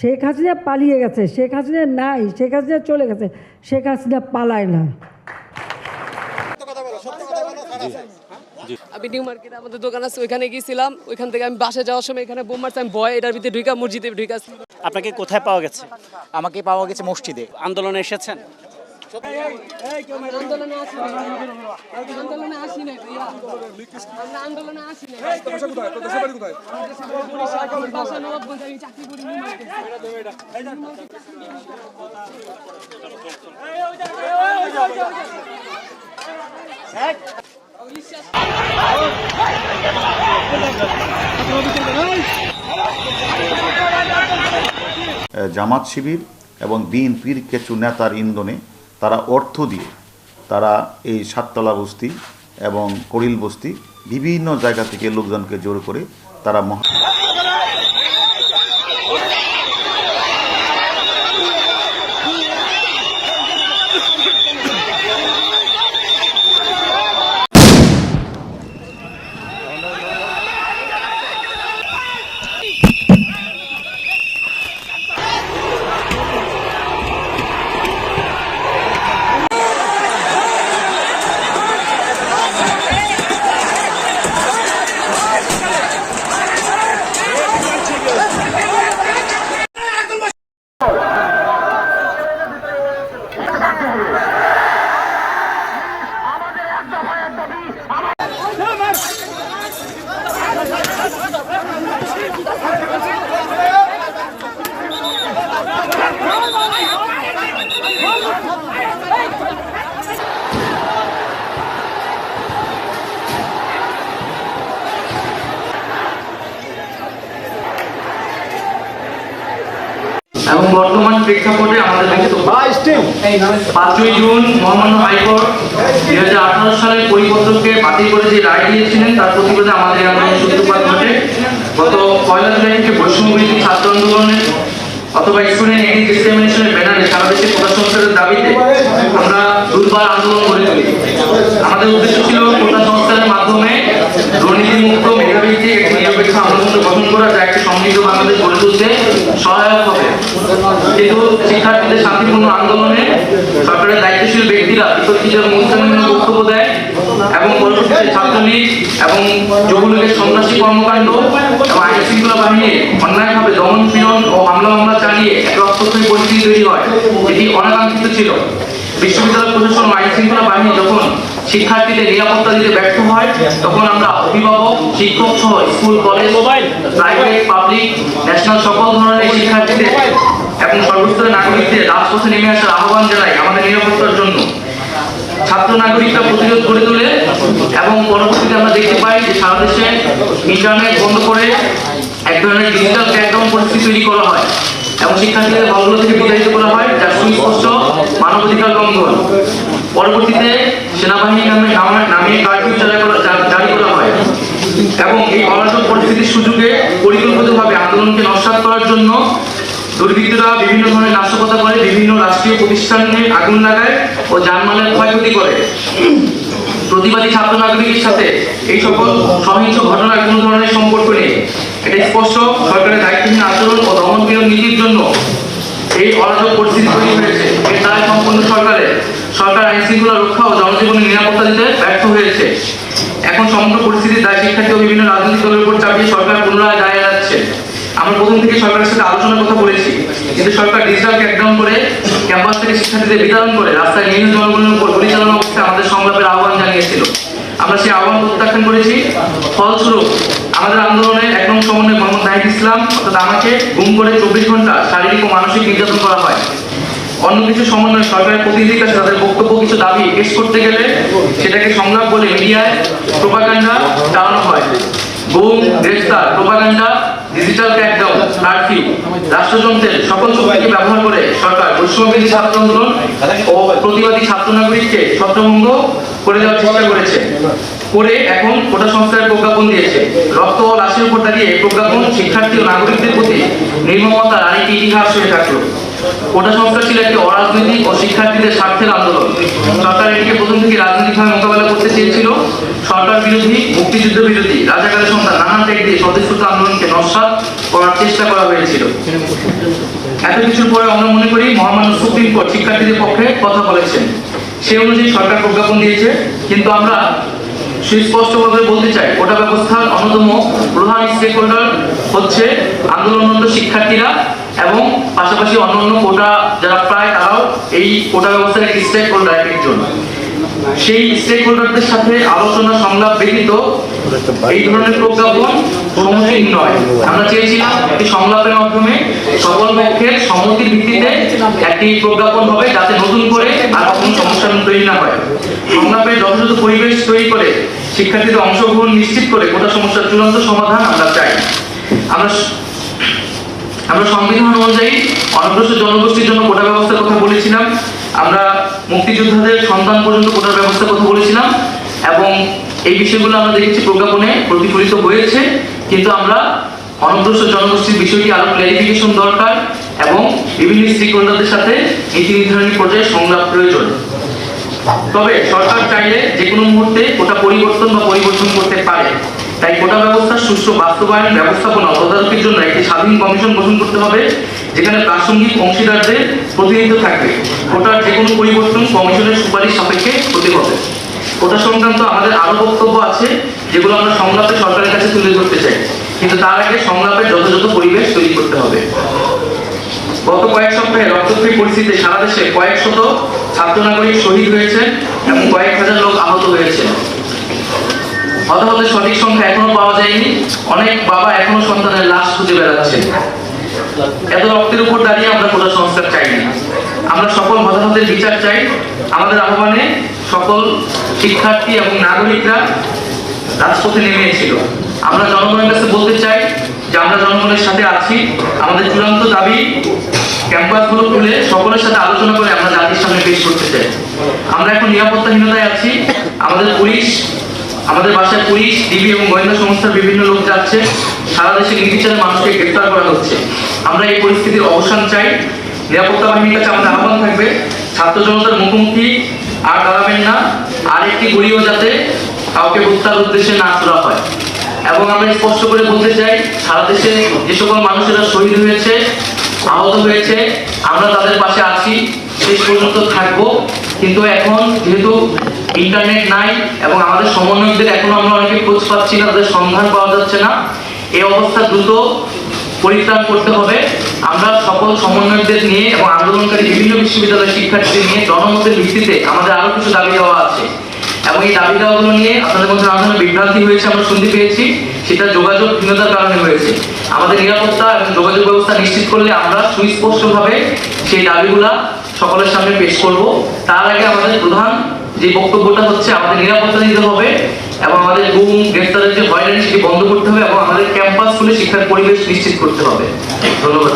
শেখ হাসিনা পালিয়ে গেছে শেখ হাসিনা নাই শেখ হাসিনা চলে গেছে শেখ হাসিনা পালায় না। আমি নিউ মার্কেট আমাদের দোকান আছে ওইখানে গিয়েছিলাম ওইখান থেকে আমি বাসে যাওয়ার সময় এখানে বোম মারছি আমি ভয় এটার ভিতরে ঢুকা মসজিদে ঢুকা আপনাকে কোথায় পাওয়া গেছে? আমাকে পাওয়া গেছে মসজিদে। আন্দোলনে এসেছেন? জামাত শিবির এবং বিএনপির কিছু নেতার ইন্ধনে তারা অর্থ দিয়ে তারা এই সাততলা বস্তি এবং করিল বস্তি বিভিন্ন জায়গা থেকে লোকজনকে জোর করে তারা মহা বর্তমান প্রেক্ষাপটে আমাদের পাঁচই জুন মহামান্য হাইকোর্ট দুই হাজার আঠারো সালের পরিপত্রকে বাতিল করে যে রায় দিয়েছিলেন তার প্রতিবাদে আমাদের এই আন্দোলনের সূত্রপাত ঘটে। গত পয়লা জুলাই থেকে বৈষম্য ছাত্র আন্দোলনের অথবা স্টুডেন্ট এগেন্স ডিসক্রিমিনেশনের ব্যানারে সারা দেশে কোটা সংস্কারের দাবিতে আমরা দুর্বার আন্দোলন করে তুলি। আমাদের উদ্দেশ্য ছিল কোটা সংস্কারের মাধ্যমে দুর্নীতিমুক্ত মেধাভিত্তিক একটি নিরপেক্ষ আন্দোলন গঠন করা যা একটি সমৃদ্ধ বাংলাদেশ গড়ে তুলতে সহায়ক হবে। কিন্তু শিক্ষার্থীদের শান্তিপূর্ণ আন্দোলনে সরকারের দায়িত্বশীল ব্যক্তিরা বিতর্কিত অনুষ্ঠানের বক্তব্য দেয় এবং পরবর্তীতে ছাত্রলীগ এবং যুবলীগের সন্ত্রাসী কর্মকাণ্ড এবং আইন শৃঙ্খলা বাহিনী অন্যায়ভাবে দমন পীড়ন ও হামলা মামলা চালিয়ে এক রক্তক্ষয়ী পরিস্থিতি তৈরি হয়। এটি অনাকাঙ্ক্ষিত ছিল। বিশ্ববিদ্যালয় প্রশাসন আইন শৃঙ্খলা বাহিনী যখন শিক্ষার্থীদের নিরাপত্তা দিতে ব্যর্থ হয় তখন আমরা অভিভাবক শিক্ষক সহ school college private public national সকল ধরনের শিক্ষার্থীদের এবং সর্বস্তরের নাগরিকদের রাজপথে নেমে আসার আহ্বান জানাই আমাদের নিরাপত্তার জন্য। ছাত্র নাগরিকরা প্রতিরোধ গড়ে তোলে এবং পরবর্তীতে আমরা দেখতে পাই যে সারা দেশে ইন্টারনেট বন্ধ করে এক ধরনের ডিজিটাল ক্র্যাকডাউন পরিস্থিতি তৈরি করা হয় এবং শিক্ষার্থীদের হলগুলো থেকে বিতাড়িত করা হয় যার সুস্পষ্ট মানবাধিকার লঙ্ঘন। পরবর্তীতে সেনাবাহিনী নামে নামে- নামিয়ে কারফিউ জারি করা হয়। এবং এই অরাজক পরিস্থিতির সুযোগে পরিকল্পিতভাবে আন্দোলনকে নস্বাত করার জন্য দুর্বৃত্তরা বিভিন্ন ধরনের নাশকতা করে বিভিন্ন রাষ্ট্রীয় প্রতিষ্ঠানে আগুন লাগায় ও যানমালের ক্ষয়ক্ষতি করে। প্রতিবাদী ছাত্র নাগরিকের সাথে এই সকল সহিংস ঘটনার কোনো ধরনের সম্পর্ক নেই। এটা স্পষ্ট সরকারের দায়িত্বহীন আচরণ ও দমনপীড়ন নীতির জন্য এই অরাজক পরিস্থিতি তৈরি হয়েছে। এর দায় সম্পূর্ণ সরকারের সরকার আইন শৃঙ্খলা রক্ষা ও জনজীবনের নিরাপত্তা দিতে ব্যর্থ হয়েছে। এখন সমগ্র পরিস্থিতির দায় শিক্ষার্থী ও বিভিন্ন রাজনৈতিক দলের উপর চাপিয়ে সরকার পুনরায় দায় এড়াচ্ছে। আমরা প্রথম থেকে সরকারের সাথে আলোচনার কথা বলেছি। কিন্তু সরকার ডিজিটাল ক্র্যাকডাউন করে ক্যাম্পাস থেকে শিক্ষার্থীদের বিতরণ করে রাস্তায় নিরীহ জনগণের উপর গুলি চালানো অবস্থায় আমাদের সংলাপের আহ্বান জানিয়েছিল। আমরা সেই আহ্বান প্রত্যাখ্যান করেছি। ফলস্বরূপ, আমাদের আন্দোলনের এক নং সমন্বয়, মোহাম্মদ নাহিদ ইসলাম অর্থাৎ আমাকে, গুম করে চব্বিশ ঘণ্টা শারীরিক ও মানসিক নির্যাতন করা হয়। অন্য কিছু সমন্বয় সরকারের প্রতিনিধির কাছে তাদের বক্তব্য, কিছু দাবি পেশ করতে গেলে সেটাকে সংলাপ বলে মিডিয়ায় প্রোপাগান্ডা চালানো হয়। গুম, গ্রেফতার, প্রোপাগান্ডা ডিজিটাল ক্র্যাকডাউন কারফিউ রাষ্ট্রযন্ত্রের সকল শক্তিকে ব্যবহার করে সরকার বৈষম্যবিধি ছাত্র আন্দোলন ও প্রতিবাদী ছাত্র নাগরিককে ছত্রভঙ্গ করে দেওয়ার চেষ্টা করেছে। করে এখন কোটা সংস্কারের প্রজ্ঞাপন দিয়েছে। রক্ত ও লাশের উপর দাঁড়িয়ে প্রজ্ঞাপন শিক্ষার্থী ও নাগরিকদের প্রতি নির্মমতার আরেকটি ইতিহাস হয়ে থাকল। কোটা সংস্কার ছিল একটি অরাজনৈতিক ও শিক্ষার্থীদের স্বার্থের আন্দোলন। সরকার এটিকে প্রথম থেকে রাজনৈতিকভাবে মোকাবেলা করতে চেয়েছিল। সরকার বিরোধী, মুক্তিযুদ্ধ বিরোধী রাজাকারের সন্তান নানান ত্যাগ দিয়ে সদস্যতা আন্দোলনকে নস্বাত করার চেষ্টা করা হয়েছিল। এত কিছুর পরে আমরা মনে করি মহামান্য সুপ্রিম কোর্ট শিক্ষার্থীদের পক্ষে কথা বলেছেন। সেই অনুযায়ী সরকার প্রজ্ঞাপন দিয়েছে। কিন্তু আমরা সুস্পষ্টভাবে বলতে চাই, কোটা ব্যবস্থার অন্যতম প্রধান স্টেক হোল্ডার হচ্ছে আন্দোলনরত শিক্ষার্থীরা। এবং পাশাপাশি অন্যান্য কোটা যারা প্রায় তারাও এই কোটা ব্যবস্থার একটি স্টেক হোল্ডার এক সেই স্টেক হোল্ডারদের সাথে আলোচনা সংলাপ ব্যতীত এই ধরনের প্রজ্ঞাপন সমুচীন নয়। আমরা চেয়েছিলাম একটি সংলাপের মাধ্যমে সকল পক্ষের সম্মতির ভিত্তিতে একটি প্রজ্ঞাপন হবে, যাতে নতুন করে আর কখনো সমস্যা তৈরি না হয়। সংলাপে যথাযথ পরিবেশ তৈরি করে শিক্ষার্থীদের অংশগ্রহণ নিশ্চিত করে গোটা সমস্যার চূড়ান্ত সমাধান আমরা চাই। আমরা আমরা সংবিধান অনুযায়ী অনগ্রসর জনগোষ্ঠীর জন্য কোটা ব্যবস্থার কথা বলেছিলাম। আমরা মুক্তিযোদ্ধাদের সন্তান পর্যন্ত কোটার ব্যবস্থার কথা বলেছিলাম এবং এই বিষয়গুলো আমরা দেখেছি প্রজ্ঞাপনে প্রতিফলিত হয়েছে। কিন্তু আমরা অনগ্রসর জনগোষ্ঠীর বিষয়টি আরও ক্লারিফিকেশন দরকার এবং বিভিন্ন স্টেক হোল্ডারদের সাথে নীতি নির্ধারণী পর্যায়ে সংলাপ প্রয়োজন। তবে সরকার চাইলে যে কোনো মুহূর্তে কোটা পরিবর্তন বা পরিবর্তন করতে পারে। তাই কোটা ব্যবস্থার সুষ্ঠু বাস্তবায়ন, ব্যবস্থাপনা তদারকির জন্য একটি স্বাধীন কমিশন গঠন করতে হবে, যেখানে প্রাসঙ্গিক অংশীদারদের প্রতিনিধিত্ব থাকবে। কোটার যে কোনো পরিবর্তন কমিশনের সুপারিশ সাপেক্ষে হতে হবে কোটা সংক্রান্ত আমাদের আরও বক্তব্য আছে, যেগুলো আমরা সংলাপে সরকারের কাছে তুলে ধরতে চাই। কিন্তু তার আগে সংলাপের যথাযথ পরিবেশ তৈরি করতে হবে। গত কয়েক সপ্তাহে রক্তক্ষয়ী পরিস্থিতিতে সারা দেশে কয়েক শত ছাত্র নাগরিক শহীদ হয়েছে এবং কয়েক হাজার লোক আহত হয়েছে হতাহতের সঠিক সংখ্যা এখনও পাওয়া যায়নি। অনেক বাবা এখনও সন্তানের লাশ খুঁজে বেড়াচ্ছে এত রক্তের উপর দাঁড়িয়ে আমরা কোটা সংস্কার চাই না। আমরা সকল হতাহতের বিচার চাই। আমাদের আহ্বানে সকল শিক্ষার্থী এবং নাগরিকরা রাজপথে নেমেছিল আমরা জনগণের কাছে বলতে চাই যে আমরা জনগণের সাথে আছি। আমাদের চূড়ান্ত দাবি ক্যাম্পাসগুলো খুলে সকলের সাথে আলোচনা করে আমরা জাতির সামনে পেশ করতে চাই। আমরা এখন নিরাপত্তাহীনতায় আছি। আমাদের পুলিশ আমাদের বাসায় পুলিশ ডিবি এবং গোয়েন্দা সংস্থার বিভিন্ন লোক যাচ্ছে। সারা দেশে নির্বিচারে মানুষকে গ্রেফতার করা হচ্ছে। আমরা এই পরিস্থিতির অবসান চাই। নিরাপত্তা বাহিনীর কাছে আমাদের আহ্বান থাকবে। ছাত্র জনতার মুখোমুখি, আর দাঁড়াবেন না। আর একটি গুলিও যাতে কাউকে হত্যার উদ্দেশ্যে না তোলা হয়। এবং আমরা স্পষ্ট করে বলতে চাই, সারা দেশে যে সকল মানুষেরা শহীদ হয়েছে, আহত হয়েছে, আমরা তাদের পাশে আছি। শেষ পর্যন্ত থাকব। কিন্তু এখন যেহেতু ইন্টারনেট নাই এবং আমাদের সমন্বয়কদের এখনও আমরা অনেকে খোঁজ পাচ্ছি না, তাদের সন্ধান পাওয়া যাচ্ছে না, এই অবস্থা দ্রুত পরিত্রাণ করতে হবে। আমরা সকল সমন্বয়কদের নিয়ে এবং আন্দোলনকারী বিভিন্ন বিশ্ববিদ্যালয়ের শিক্ষার্থীদের নিয়ে জনমতের ভিত্তিতে আমাদের আরও কিছু দাবি দেওয়া আছে। এবং এই দাবি দেওয়াগুলো নিয়ে আপনাদের মধ্যে নানা ধরনের বিভ্রান্তি হয়েছে, আমরা শুনতে পেয়েছি। সেটা যোগাযোগ হীনতার কারণে হয়েছে। আমাদের নিরাপত্তা এবং যোগাযোগ ব্যবস্থা নিশ্চিত করলে আমরা সুস্পষ্টভাবে সেই দাবিগুলা সকলের সামনে পেশ করব। তার আগে আমাদের প্রধান যে বক্তব্যটা হচ্ছে, আমাদের নিরাপত্তা দিতে হবে এবং আমাদের গুম, গ্রেফতারের যে হয়রানি সেটি বন্ধ করতে হবে এবং আমাদের ক্যাম্পাস খুলে শিক্ষার পরিবেশ নিশ্চিত করতে হবে। ধন্যবাদ